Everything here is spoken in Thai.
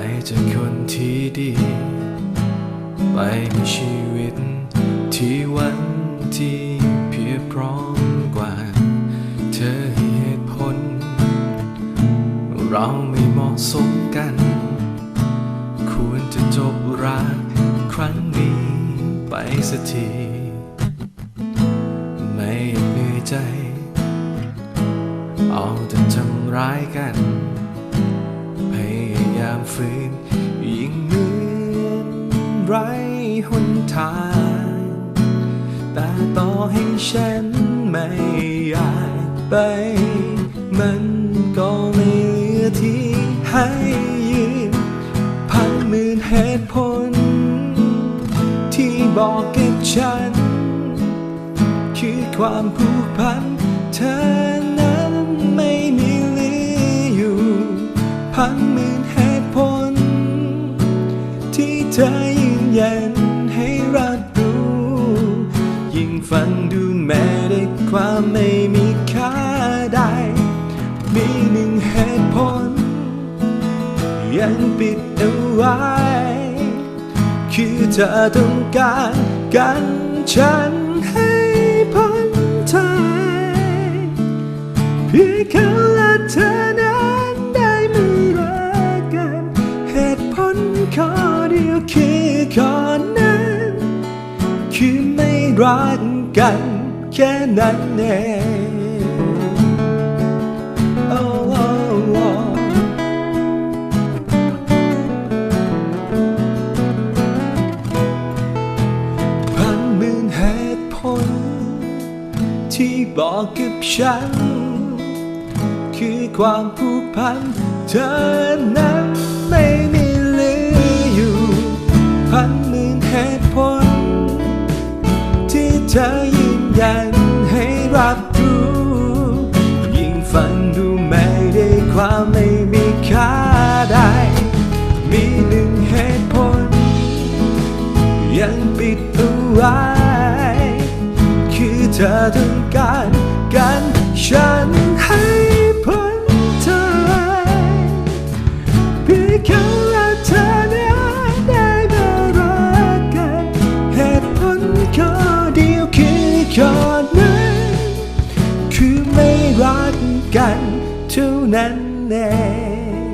ไปเจอคนที่ดี ไปมีชีวิตที่วันที่เพียบพร้อมกว่า เธอให้เหตุผล เราไม่เหมาะสมกัน ควรจะจบรักครั้งนี้ไปสักที ไม่อยากเหนื่อยใจ เอาแต่ทำร้ายกันามฝืนยิ่งเหมือนไรหนทาง แต่ต่อให้ฉันไม่อยากไป มันก็ไม่เหลือที่ให้ยืนพันหมื่นเหตุผล ที่บอกกับฉัน คือความผูกพันเธอนั้นไม่มีเหลืออยู่พัน ฟังดูแม้ได้ความไม่มีค่าใด มีหนึ่งเหตุผล ยังปิดเอาไว้ คือเธอต้องการกันฉันให้พ้นทางเพื่เขาและเธอนั้นได้มารักกัน เหตุผลข้อเดียวคือขอนั้นคือไม่ รักกันแค่นั้นเองโอ้โอ้โอพันหมื่นเหตุผล ที่บอกกับฉัน คือความผูกพันเธอนั้น รับรู้ยิ่งฟังดูไม่ได้ความไม่มีค่าใด มีหนึ่งเหตุผล ยังปิดเอาไว้ คือเธอต้องการกันฉัน 났네